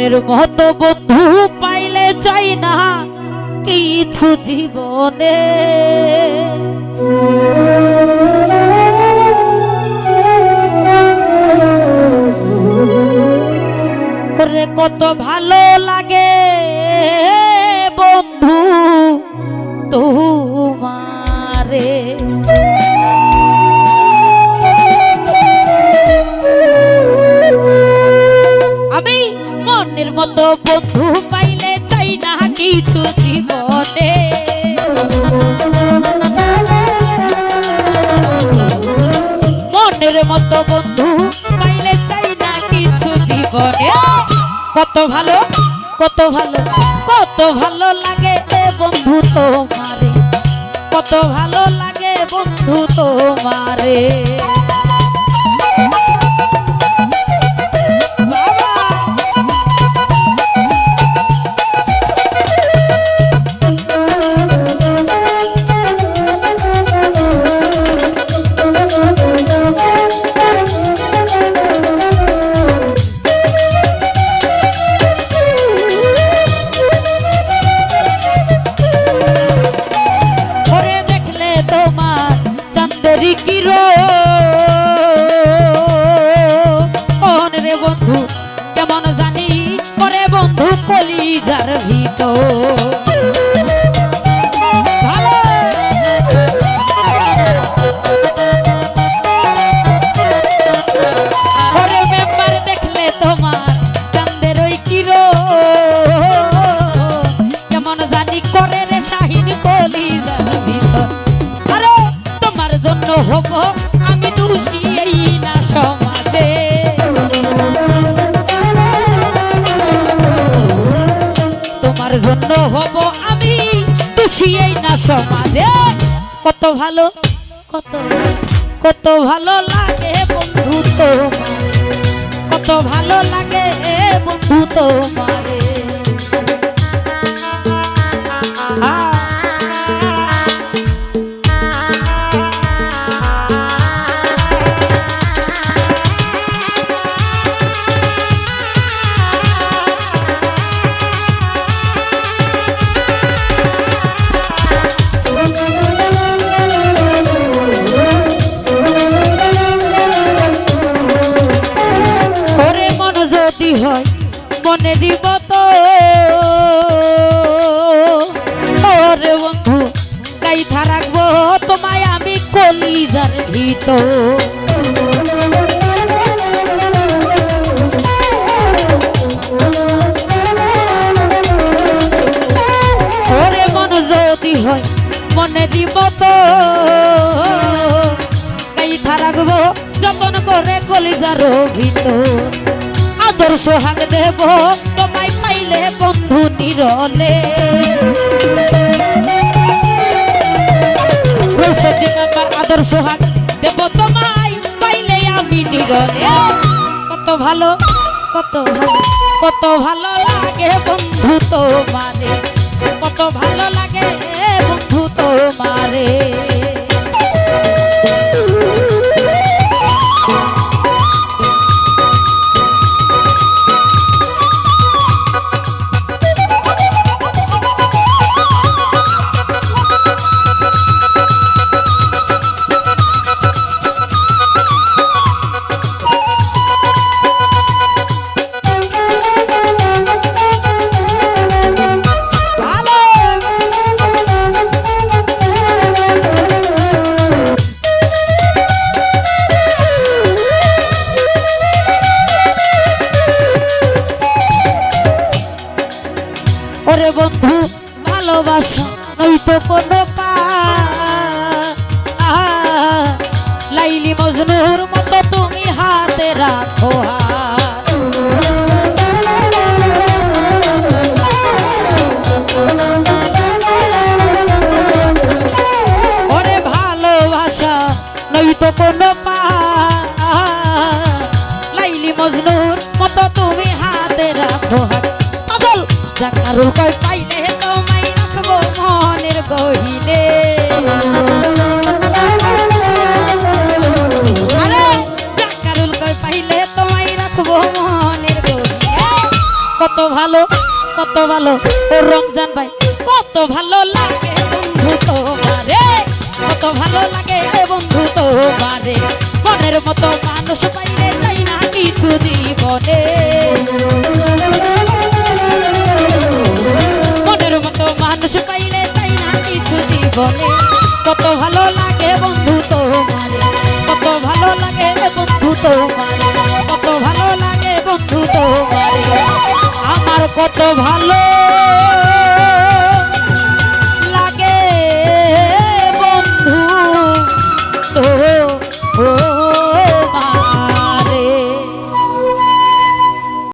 মনের মতো বন্ধু পাইলে চাই না কিছু জীবনে। কত ভালো লাগে বন্ধু তোমারে। মতো বন্ধু পাইলে চাই না কিছু জীবনে। মনের মতো বন্ধু পাইলে চাই না কিছু জীবনে। কত ভালো কত ভালো কত ভালো লাগে এ বন্ধু তোমারে। কত ভালো লাগে বন্ধু তোমারে। কিরো মন রে বন্ধু, কেমন জানি করে বন্ধু কলিজার ভিতর। করে রে শাহিন কলিজার ভিতর। সমাজে কত ভালো, কত কত ভালো লাগে বন্ধু তো কত ভালো লাগে বন্ধু তোমারে। আ- যদি হয়, মনে দিব তো। ওরে বন্ধু গাইথা রাখব তোমায় আমি কলিজার ভিতর। ওরে মন যদি হয়, মনে দিব তো। গাইথা রাখব যতন করে কলিজার ভিতর। আদর্শ হাগ দেব, তোমায় পাইলে বন্ধু নিরলে। আদর্শ হাগ দেব, তোমায় পাইলে আমি নিরলে। কত ভালো কত ভালো কত ভালো লাগে বন্ধু তোমারে। কত ভালো লাগে বন্ধু তোমারে। বন্ধু, ভালোবাসা নয়তো কোনো পা লাইলি মজনুর মতো তুমি হাতে রাখো। ওরে ভালোবাসা নয়তো কোনো জাকারুল কই পাইলে তোমায় রাখব মনের গহিনে আরে জাকারুল কই পাইলে তোমায় রাখব মনের গহিনে ভালো, কত ভালো, ও রমজান ভাই, কত ভালো লাগে বন্ধু তোমারে। কত ভালো লাগে বন্ধু তোমারে, মনের মতো মানুষ জীবনে কত ভালো লাগে বন্ধু তোমার, কত ভালো লাগে বন্ধু তোমার, কত ভালো লাগে বন্ধু তোমার, আমার কত ভালো